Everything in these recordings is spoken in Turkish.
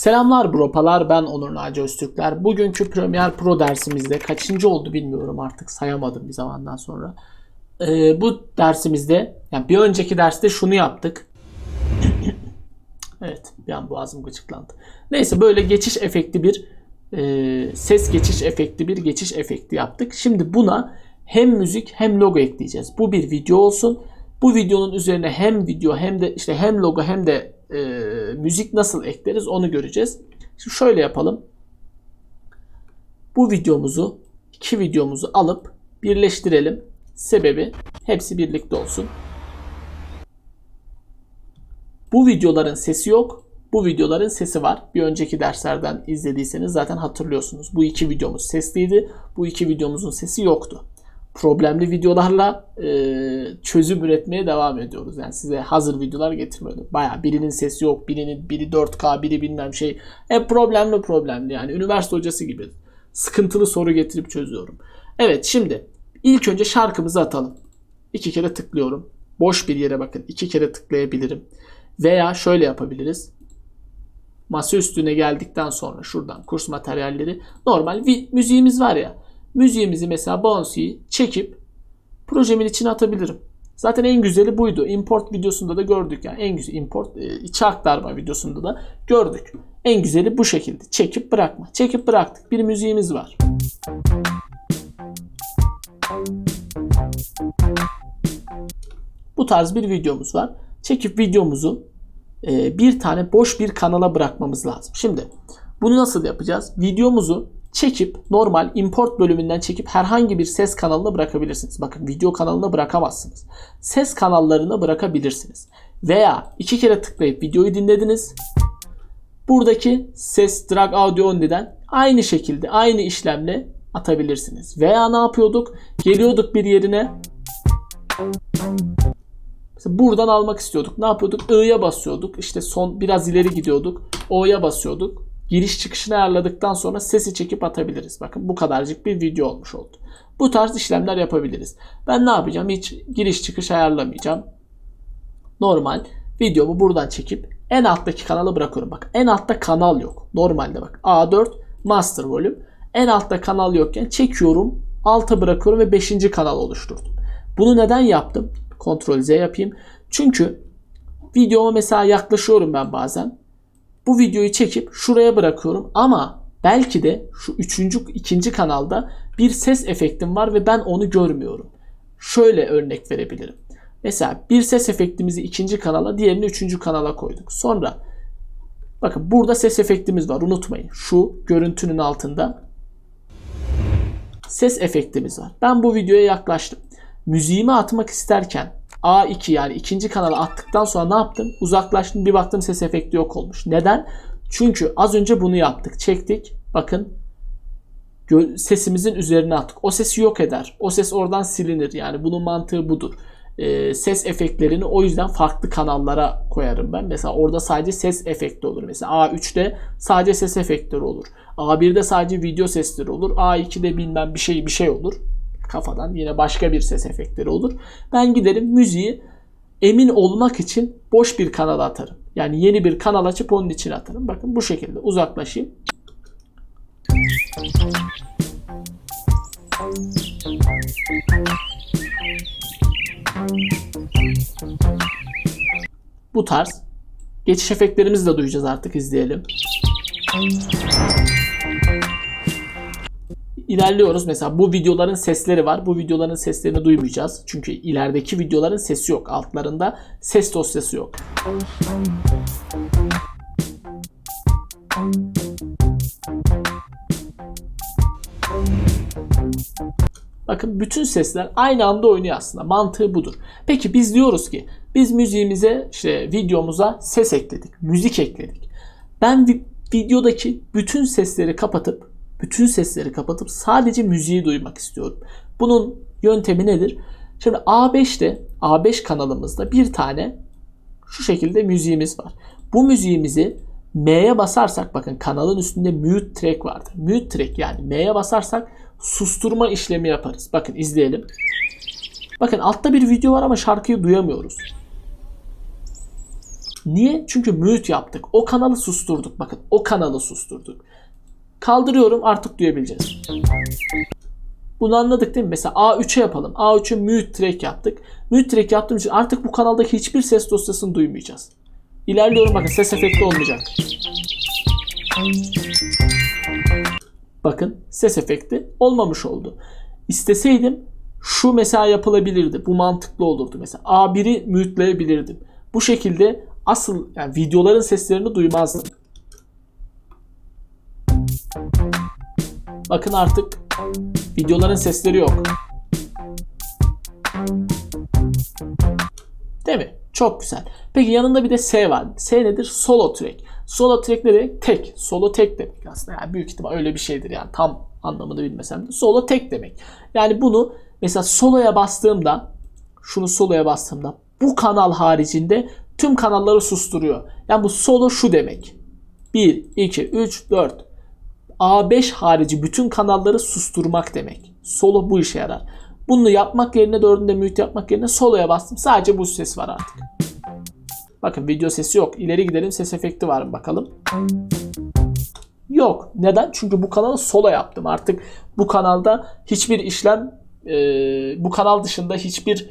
Selamlar bropalar ben Onur Naci Öztürkler. Bugünkü Premiere Pro dersimizde kaçıncı oldu bilmiyorum artık sayamadım bir zamandan sonra. Ee, bu dersimizde yani bir önceki derste şunu yaptık. evet bir an boğazım gıcıklandı. Neyse böyle geçiş efekti bir e, ses geçiş efekti bir geçiş efekti yaptık. Şimdi buna hem müzik hem logo ekleyeceğiz. Bu bir video olsun. Bu videonun üzerine hem video hem de işte hem logo hem de e, müzik nasıl ekleriz onu göreceğiz. Şimdi şöyle yapalım. Bu videomuzu iki videomuzu alıp birleştirelim. Sebebi hepsi birlikte olsun. Bu videoların sesi yok. Bu videoların sesi var. Bir önceki derslerden izlediyseniz zaten hatırlıyorsunuz. Bu iki videomuz sesliydi. Bu iki videomuzun sesi yoktu problemli videolarla e, çözüm üretmeye devam ediyoruz. Yani size hazır videolar getirmiyorum. Baya birinin sesi yok, birinin biri 4K, biri bilmem şey. Hep problemli problemli yani üniversite hocası gibi. Sıkıntılı soru getirip çözüyorum. Evet şimdi ilk önce şarkımızı atalım. İki kere tıklıyorum. Boş bir yere bakın. iki kere tıklayabilirim. Veya şöyle yapabiliriz. Masa üstüne geldikten sonra şuradan kurs materyalleri normal müziğimiz var ya müziğimizi mesela Bouncy'yi çekip projemin içine atabilirim. Zaten en güzeli buydu. Import videosunda da gördük yani en güzel import e, içe aktarma videosunda da gördük. En güzeli bu şekilde. Çekip bırakma. Çekip bıraktık. Bir müziğimiz var. Bu tarz bir videomuz var. Çekip videomuzu e, bir tane boş bir kanala bırakmamız lazım. Şimdi bunu nasıl yapacağız? Videomuzu çekip normal import bölümünden çekip herhangi bir ses kanalına bırakabilirsiniz. Bakın video kanalına bırakamazsınız. Ses kanallarına bırakabilirsiniz. Veya iki kere tıklayıp videoyu dinlediniz. Buradaki ses drag audio only'den aynı şekilde aynı işlemle atabilirsiniz. Veya ne yapıyorduk? Geliyorduk bir yerine Mesela buradan almak istiyorduk. Ne yapıyorduk? I'ya basıyorduk. İşte son biraz ileri gidiyorduk. O'ya basıyorduk giriş çıkışını ayarladıktan sonra sesi çekip atabiliriz. Bakın bu kadarcık bir video olmuş oldu. Bu tarz işlemler yapabiliriz. Ben ne yapacağım? Hiç giriş çıkış ayarlamayacağım. Normal videomu buradan çekip en alttaki kanalı bırakıyorum. Bak en altta kanal yok. Normalde bak A4 master volume. En altta kanal yokken çekiyorum. Alta bırakıyorum ve 5. kanal oluşturdum. Bunu neden yaptım? Ctrl Z yapayım. Çünkü videoma mesela yaklaşıyorum ben bazen bu videoyu çekip şuraya bırakıyorum ama belki de şu üçüncü, ikinci kanalda bir ses efektim var ve ben onu görmüyorum. Şöyle örnek verebilirim. Mesela bir ses efektimizi ikinci kanala, diğerini üçüncü kanala koyduk. Sonra bakın burada ses efektimiz var unutmayın. Şu görüntünün altında ses efektimiz var. Ben bu videoya yaklaştım. Müziğimi atmak isterken A2 yani ikinci kanala attıktan sonra ne yaptım? Uzaklaştım bir baktım ses efekti yok olmuş. Neden? Çünkü az önce bunu yaptık. Çektik. Bakın sesimizin üzerine attık. O sesi yok eder. O ses oradan silinir. Yani bunun mantığı budur. Ee, ses efektlerini o yüzden farklı kanallara koyarım ben. Mesela orada sadece ses efekti olur. Mesela A3'te sadece ses efektleri olur. A1'de sadece video sesleri olur. A2'de bilmem bir şey bir şey olur kafadan yine başka bir ses efektleri olur. Ben giderim müziği emin olmak için boş bir kanala atarım. Yani yeni bir kanal açıp onun için atarım. Bakın bu şekilde uzaklaşayım. Bu tarz. Geçiş efektlerimizi de duyacağız artık izleyelim ilerliyoruz. Mesela bu videoların sesleri var. Bu videoların seslerini duymayacağız. Çünkü ilerideki videoların sesi yok. Altlarında ses dosyası yok. Bakın bütün sesler aynı anda oynuyor aslında. Mantığı budur. Peki biz diyoruz ki biz müziğimize işte videomuza ses ekledik. Müzik ekledik. Ben videodaki bütün sesleri kapatıp bütün sesleri kapatıp sadece müziği duymak istiyorum. Bunun yöntemi nedir? Şimdi A5'te A5 kanalımızda bir tane şu şekilde müziğimiz var. Bu müziğimizi M'ye basarsak bakın kanalın üstünde mute track vardır. Mute track yani M'ye basarsak susturma işlemi yaparız. Bakın izleyelim. Bakın altta bir video var ama şarkıyı duyamıyoruz. Niye? Çünkü mute yaptık. O kanalı susturduk. Bakın o kanalı susturduk. Kaldırıyorum artık duyabileceğiz. Bunu anladık değil mi? Mesela A3'e yapalım. A3'e mute track yaptık. Mute track yaptığım için artık bu kanaldaki hiçbir ses dosyasını duymayacağız. İlerliyorum bakın ses efekti olmayacak. Bakın ses efekti olmamış oldu. İsteseydim şu mesela yapılabilirdi. Bu mantıklı olurdu. Mesela A1'i mute'layabilirdim. Bu şekilde asıl yani videoların seslerini duymazdım. Bakın artık videoların sesleri yok. Değil mi? Çok güzel. Peki yanında bir de S var. S nedir? Solo track. Solo track ne demek? Tek. Solo tek demek aslında. Yani büyük ihtimal öyle bir şeydir yani. Tam anlamını bilmesem de. Solo tek demek. Yani bunu mesela soloya bastığımda şunu soloya bastığımda bu kanal haricinde tüm kanalları susturuyor. Yani bu solo şu demek. 1, 2, 3, 4. A5 harici bütün kanalları susturmak demek. Solo bu işe yarar. Bunu yapmak yerine dördünde mute yapmak yerine soloya bastım. Sadece bu ses var artık. Bakın video sesi yok. İleri gidelim ses efekti var mı bakalım. Yok. Neden? Çünkü bu kanalı solo yaptım. Artık bu kanalda hiçbir işlem e, bu kanal dışında hiçbir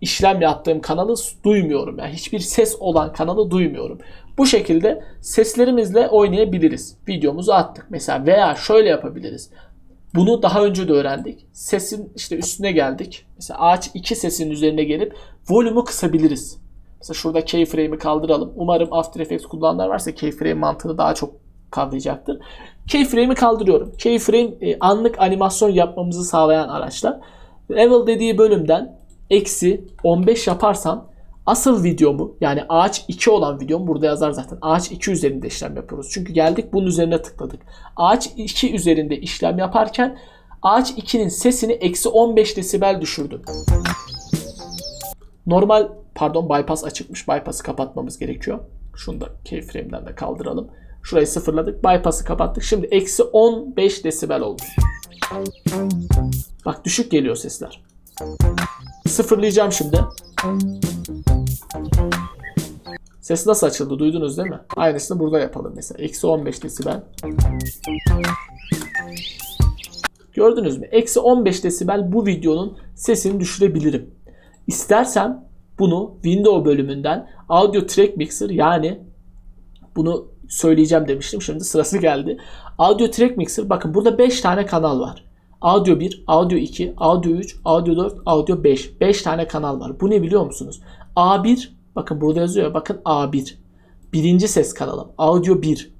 işlem yaptığım kanalı duymuyorum. Yani hiçbir ses olan kanalı duymuyorum. Bu şekilde seslerimizle oynayabiliriz. Videomuzu attık. Mesela veya şöyle yapabiliriz. Bunu daha önce de öğrendik. Sesin işte üstüne geldik. Mesela ağaç 2 sesin üzerine gelip volümü kısabiliriz. Mesela şurada keyframe'i kaldıralım. Umarım After Effects kullananlar varsa keyframe mantığını daha çok kavrayacaktır. Keyframe'i kaldırıyorum. Keyframe e, anlık animasyon yapmamızı sağlayan araçlar. Level dediği bölümden eksi 15 yaparsam asıl videomu yani ağaç 2 olan videom burada yazar zaten. Ağaç 2 üzerinde işlem yapıyoruz. Çünkü geldik bunun üzerine tıkladık. Ağaç 2 üzerinde işlem yaparken ağaç 2'nin sesini eksi 15 desibel düşürdüm. Normal pardon bypass açıkmış. Bypass'ı kapatmamız gerekiyor. Şunu da keyframe'den de kaldıralım. Şurayı sıfırladık. Bypass'ı kapattık. Şimdi eksi 15 desibel oldu. Bak düşük geliyor sesler. Sıfırlayacağım şimdi. Ses nasıl açıldı duydunuz değil mi? Aynısını burada yapalım mesela. Eksi 15 desibel. Gördünüz mü? Eksi 15 desibel bu videonun sesini düşürebilirim. İstersem bunu Windows bölümünden Audio Track Mixer yani bunu söyleyeceğim demiştim. Şimdi sırası geldi. Audio Track Mixer bakın burada 5 tane kanal var. Audio 1, Audio 2, Audio 3, Audio 4, Audio 5. 5 tane kanal var. Bu ne biliyor musunuz? A1 bakın burada yazıyor. Bakın A1. Birinci ses kanalım. Audio 1.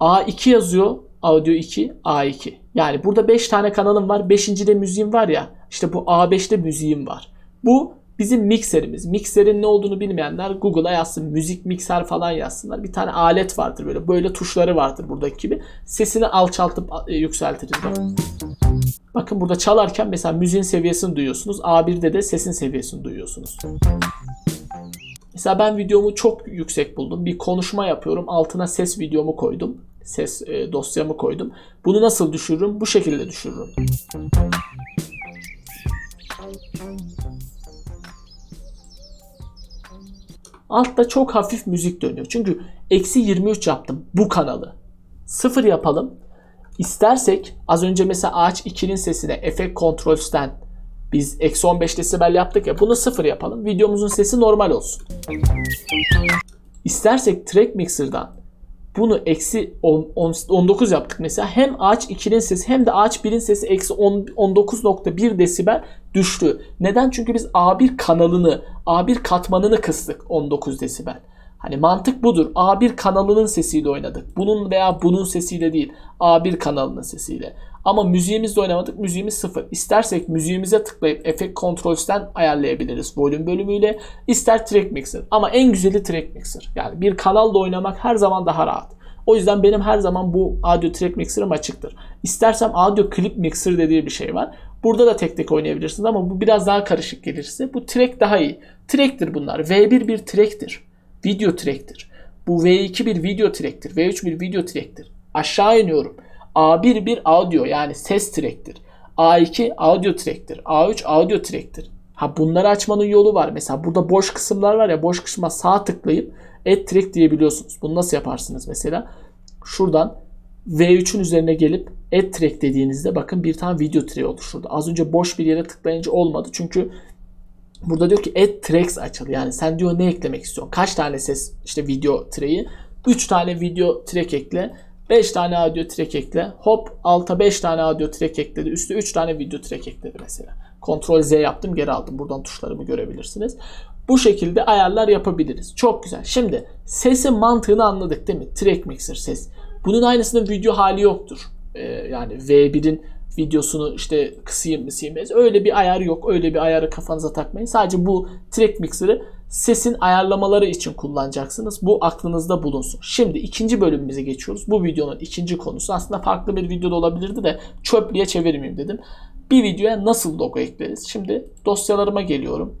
A2 yazıyor. Audio 2, A2. Yani burada 5 tane kanalım var. 5. de müziğim var ya. İşte bu A5'te müziğim var. Bu bizim mikserimiz. Mikserin ne olduğunu bilmeyenler Google'a yazsın. Müzik mikser falan yazsınlar. Bir tane alet vardır böyle. Böyle tuşları vardır buradaki gibi. Sesini alçaltıp e, yükseltiriz. Bakın. Bakın burada çalarken mesela müziğin seviyesini duyuyorsunuz. A1'de de sesin seviyesini duyuyorsunuz. Mesela ben videomu çok yüksek buldum. Bir konuşma yapıyorum. Altına ses videomu koydum. Ses e, dosyamı koydum. Bunu nasıl düşürürüm? Bu şekilde düşürürüm. Altta çok hafif müzik dönüyor. Çünkü eksi 23 yaptım bu kanalı. Sıfır yapalım. İstersek az önce mesela ağaç 2'nin sesine Effect Controls'ten biz eksi 15 desibel yaptık ya bunu sıfır yapalım. Videomuzun sesi normal olsun. İstersek Track Mixer'dan bunu eksi 19 yaptık mesela. Hem ağaç 2'nin sesi hem de ağaç 1'in sesi eksi 19.1 desibel düştü. Neden? Çünkü biz A1 kanalını, A1 katmanını kıstık 19 desibel. Hani mantık budur. A1 kanalının sesiyle oynadık. Bunun veya bunun sesiyle değil. A1 kanalının sesiyle. Ama müziğimizle oynamadık. Müziğimiz sıfır. İstersek müziğimize tıklayıp Effect Controls'ten ayarlayabiliriz volüm bölümüyle. İster Track Mixer. Ama en güzeli Track Mixer. Yani bir kanalla oynamak her zaman daha rahat. O yüzden benim her zaman bu Audio Track Mixer'ım açıktır. İstersem Audio Clip Mixer dediği bir şey var. Burada da tek tek oynayabilirsiniz ama bu biraz daha karışık gelirse. Bu track daha iyi. Track'tir bunlar. V1 bir track'tir. Video track'tir. Bu V2 bir video track'tir. V3 bir video track'tir. Aşağı iniyorum. A1 bir audio yani ses track'tir. A2 audio track'tir. A3 audio track'tir. Ha bunları açmanın yolu var. Mesela burada boş kısımlar var ya boş kısma sağ tıklayıp add track diyebiliyorsunuz. Bunu nasıl yaparsınız mesela? Şuradan V3'ün üzerine gelip add track dediğinizde bakın bir tane video tray olur şurada. Az önce boş bir yere tıklayınca olmadı. Çünkü burada diyor ki add tracks açıl. Yani sen diyor ne eklemek istiyorsun? Kaç tane ses işte video tray'i? 3 tane video track ekle. 5 tane audio track ekle. Hop alta 5 tane audio track ekledi. Üstü 3 tane video track ekledi mesela. Ctrl Z yaptım geri aldım. Buradan tuşlarımı görebilirsiniz. Bu şekilde ayarlar yapabiliriz. Çok güzel. Şimdi sesin mantığını anladık değil mi? Track mixer ses. Bunun aynısının video hali yoktur. Ee, yani V1'in videosunu işte kısayım mı silmez. Öyle bir ayar yok. Öyle bir ayarı kafanıza takmayın. Sadece bu track mixer'ı sesin ayarlamaları için kullanacaksınız. Bu aklınızda bulunsun. Şimdi ikinci bölümümüze geçiyoruz. Bu videonun ikinci konusu aslında farklı bir videoda olabilirdi de çöplüğe çevirmeyeyim dedim. Bir videoya nasıl logo ekleriz? Şimdi dosyalarıma geliyorum.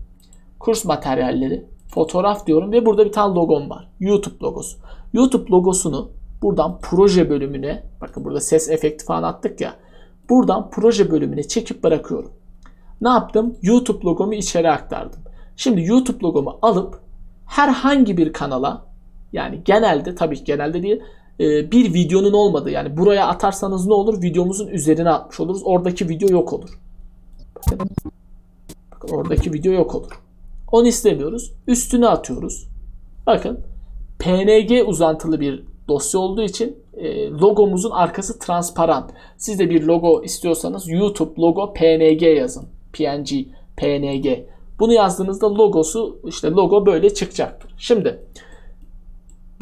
Kurs materyalleri, fotoğraf diyorum ve burada bir tane logom var. YouTube logosu. YouTube logosunu buradan proje bölümüne, bakın burada ses efekti falan attık ya. Buradan proje bölümüne çekip bırakıyorum. Ne yaptım? YouTube logomu içeri aktardım. Şimdi YouTube logomu alıp herhangi bir kanala yani genelde tabii genelde değil e, bir videonun olmadığı yani buraya atarsanız ne olur? Videomuzun üzerine atmış oluruz. Oradaki video yok olur. Bakın, bakın oradaki video yok olur. Onu istemiyoruz. Üstüne atıyoruz. Bakın PNG uzantılı bir dosya olduğu için e, logomuzun arkası transparan. Siz de bir logo istiyorsanız YouTube logo PNG yazın. PNG, PNG. Bunu yazdığınızda logosu işte logo böyle çıkacaktır. Şimdi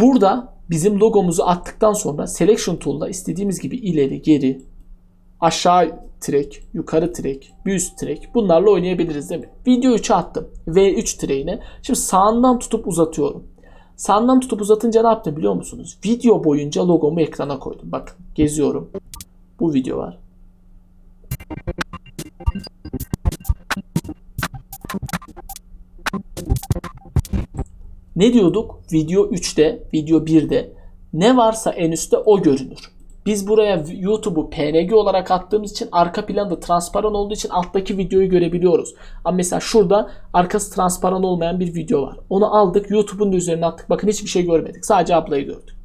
burada bizim logomuzu attıktan sonra Selection Tool'da istediğimiz gibi ileri, geri, aşağı track, yukarı track, bir üst track bunlarla oynayabiliriz değil mi? Video 3'e attım. V3 track'ine. Şimdi sağından tutup uzatıyorum. Sağından tutup uzatınca ne yaptım biliyor musunuz? Video boyunca logomu ekrana koydum. Bakın geziyorum. Bu video var. Ne diyorduk? Video 3'te, video 1'de ne varsa en üstte o görünür. Biz buraya YouTube'u PNG olarak attığımız için arka planda transparan olduğu için alttaki videoyu görebiliyoruz. Ama mesela şurada arkası transparan olmayan bir video var. Onu aldık YouTube'un da üzerine attık. Bakın hiçbir şey görmedik. Sadece ablayı gördük.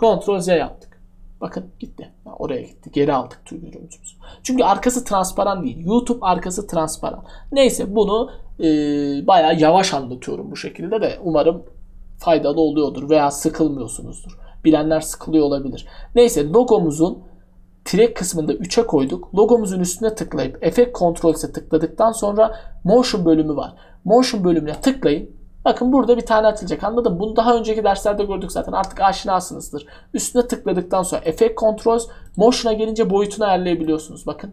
Ctrl Z yaptık. Bakın gitti. Oraya gitti. Geri aldık tüm görüntümüzü. Çünkü arkası transparan değil. YouTube arkası transparan. Neyse bunu e, bayağı yavaş anlatıyorum bu şekilde de umarım faydalı oluyordur veya sıkılmıyorsunuzdur. Bilenler sıkılıyor olabilir. Neyse logomuzun track kısmında 3'e koyduk. Logomuzun üstüne tıklayıp Effect Controls'e tıkladıktan sonra Motion bölümü var. Motion bölümüne tıklayın. Bakın burada bir tane açılacak anladın mı? Bunu daha önceki derslerde gördük zaten artık aşinasınızdır. Üstüne tıkladıktan sonra Effect Controls Motion'a gelince boyutunu ayarlayabiliyorsunuz. Bakın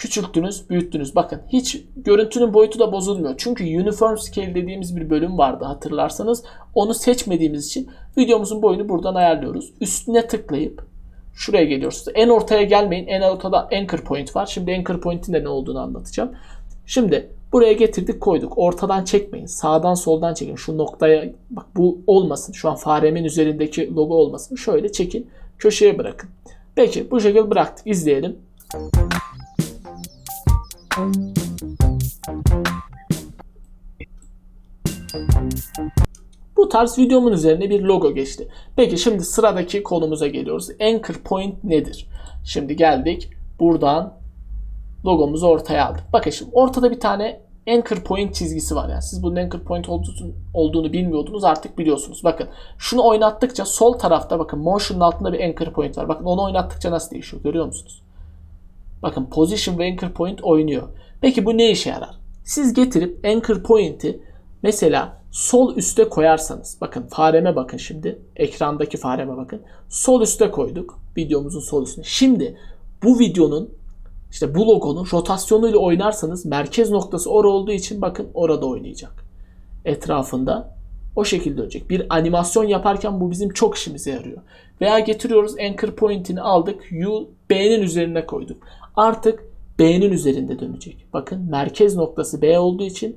küçülttünüz, büyüttünüz. Bakın hiç görüntünün boyutu da bozulmuyor. Çünkü Uniform Scale dediğimiz bir bölüm vardı hatırlarsanız. Onu seçmediğimiz için videomuzun boyunu buradan ayarlıyoruz. Üstüne tıklayıp şuraya geliyorsunuz. En ortaya gelmeyin. En ortada Anchor Point var. Şimdi Anchor Point'in de ne olduğunu anlatacağım. Şimdi buraya getirdik koyduk. Ortadan çekmeyin. Sağdan soldan çekin. Şu noktaya bak bu olmasın. Şu an faremin üzerindeki logo olmasın. Şöyle çekin. Köşeye bırakın. Peki bu şekilde bıraktık. İzleyelim. Bu tarz videomun üzerine bir logo geçti. Peki şimdi sıradaki konumuza geliyoruz. Anchor point nedir? Şimdi geldik. Buradan logomuzu ortaya aldık. Bakın şimdi ortada bir tane anchor point çizgisi var. Yani siz bunun anchor point olduğunu, bilmiyordunuz artık biliyorsunuz. Bakın şunu oynattıkça sol tarafta bakın motion'ın altında bir anchor point var. Bakın onu oynattıkça nasıl değişiyor görüyor musunuz? Bakın position ve anchor point oynuyor. Peki bu ne işe yarar? Siz getirip anchor point'i mesela sol üste koyarsanız bakın fareme bakın şimdi ekrandaki fareme bakın sol üste koyduk videomuzun sol üstüne. Şimdi bu videonun işte bu logonun rotasyonuyla oynarsanız merkez noktası orada olduğu için bakın orada oynayacak. Etrafında o şekilde dönecek. Bir animasyon yaparken bu bizim çok işimize yarıyor. Veya getiriyoruz anchor point'ini aldık. U B'nin üzerine koyduk. Artık B'nin üzerinde dönecek. Bakın merkez noktası B olduğu için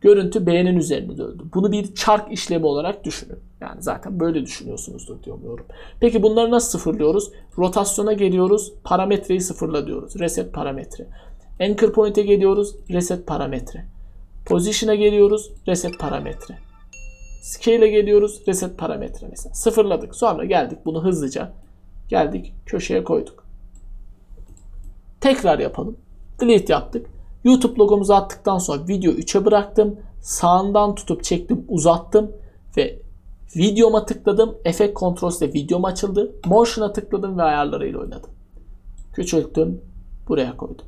görüntü B'nin üzerinde döndü. Bunu bir çark işlemi olarak düşünün. Yani zaten böyle düşünüyorsunuzdur diyorum. Peki bunları nasıl sıfırlıyoruz? Rotasyona geliyoruz. Parametreyi sıfırla diyoruz. Reset parametre. Anchor point'e geliyoruz. Reset parametre. Position'a geliyoruz. Reset parametre. Scale'e geliyoruz. Reset parametre mesela. Sıfırladık. Sonra geldik bunu hızlıca. Geldik köşeye koyduk. Tekrar yapalım. Delete yaptık. YouTube logomuzu attıktan sonra video 3'e bıraktım. Sağından tutup çektim uzattım. Ve videoma tıkladım. Efekt kontrol ile videom açıldı. Motion'a tıkladım ve ayarlarıyla oynadım. Küçülttüm. Buraya koydum.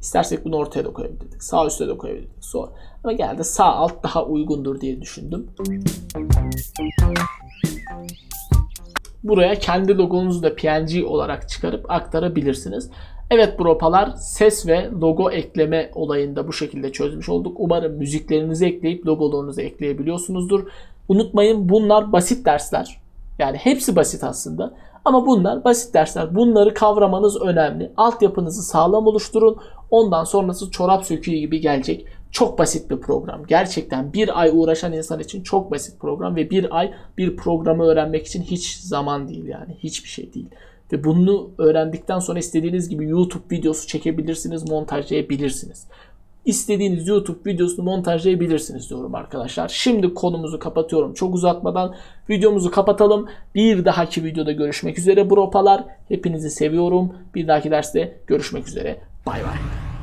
İstersek bunu ortaya da koyabilirdik. Sağ üstte de koyabilirdik. Sonra. Ama geldi sağ alt daha uygundur diye düşündüm. Buraya kendi logonuzu da PNG olarak çıkarıp aktarabilirsiniz. Evet bropalar ses ve logo ekleme olayında bu şekilde çözmüş olduk. Umarım müziklerinizi ekleyip logolarınızı ekleyebiliyorsunuzdur. Unutmayın bunlar basit dersler. Yani hepsi basit aslında. Ama bunlar basit dersler. Bunları kavramanız önemli. Altyapınızı sağlam oluşturun. Ondan sonrası çorap söküğü gibi gelecek. Çok basit bir program. Gerçekten bir ay uğraşan insan için çok basit program ve bir ay bir programı öğrenmek için hiç zaman değil yani. Hiçbir şey değil. Ve bunu öğrendikten sonra istediğiniz gibi YouTube videosu çekebilirsiniz, montajlayabilirsiniz. İstediğiniz YouTube videosunu montajlayabilirsiniz diyorum arkadaşlar. Şimdi konumuzu kapatıyorum. Çok uzatmadan videomuzu kapatalım. Bir dahaki videoda görüşmek üzere bropalar. Hepinizi seviyorum. Bir dahaki derste görüşmek üzere. Bay bay.